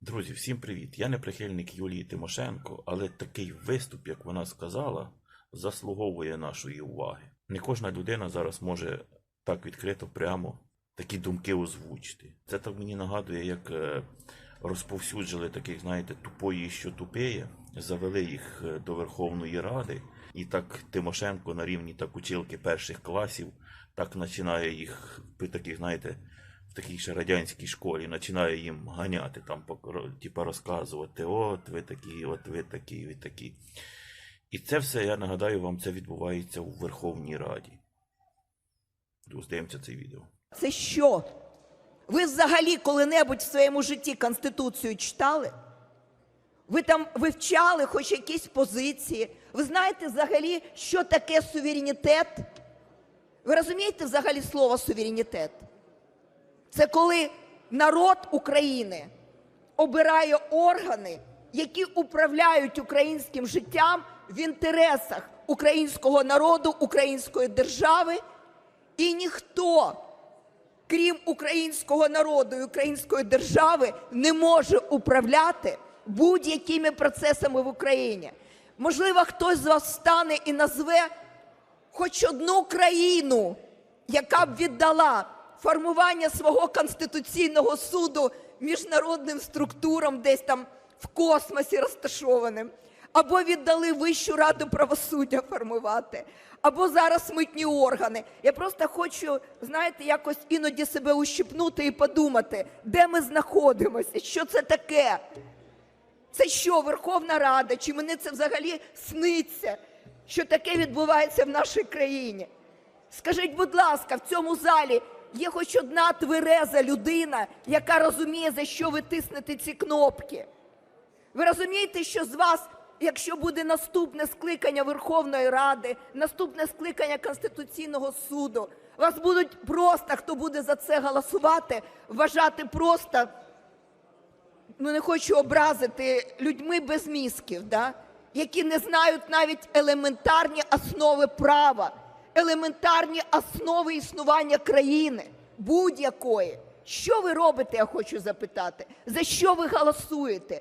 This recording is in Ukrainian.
Друзі, всім привіт! Я не прихильник Юлії Тимошенко, але такий виступ, як вона сказала, заслуговує нашої уваги. Не кожна людина зараз може так відкрито прямо такі думки озвучити. Це так мені нагадує, як е, розповсюджили таких, знаєте, тупої, що тупеє, завели їх е, до Верховної Ради, і так Тимошенко на рівні так училки перших класів, так починає їх таких, знаєте, в такій ще радянській школі починає їм ганяти, там, типа розказувати, от ви такі, от ви такі, ви такі. І це все, я нагадаю вам, це відбувається у Верховній Раді. Здивимося це відео. Це що? Ви взагалі коли-небудь в своєму житті Конституцію читали? Ви там вивчали хоч якісь позиції? Ви знаєте взагалі, що таке суверенітет? Ви розумієте взагалі слово суверенітет? Це коли народ України обирає органи, які управляють українським життям в інтересах українського народу, української держави, і ніхто крім українського народу і української держави, не може управляти будь-якими процесами в Україні. Можливо, хтось з вас встане і назве хоч одну країну, яка б віддала формування свого конституційного суду міжнародним структурам, десь там в космосі розташованим, або віддали Вищу раду правосуддя формувати, або зараз митні органи. Я просто хочу, знаєте, якось іноді себе ущипнути і подумати, де ми знаходимося, що це таке. Це що, Верховна Рада? Чи мені це взагалі сниться, що таке відбувається в нашій країні? Скажіть, будь ласка, в цьому залі є хоч одна твереза людина, яка розуміє, за що ви тиснете ці кнопки? Ви розумієте, що з вас, якщо буде наступне скликання Верховної Ради, наступне скликання Конституційного суду, вас будуть просто, хто буде за це голосувати, вважати просто ну не хочу образити людьми без мізків, да? які не знають навіть елементарні основи права, елементарні основи існування країни будь-якої. Що ви робите, я хочу запитати? За що ви голосуєте?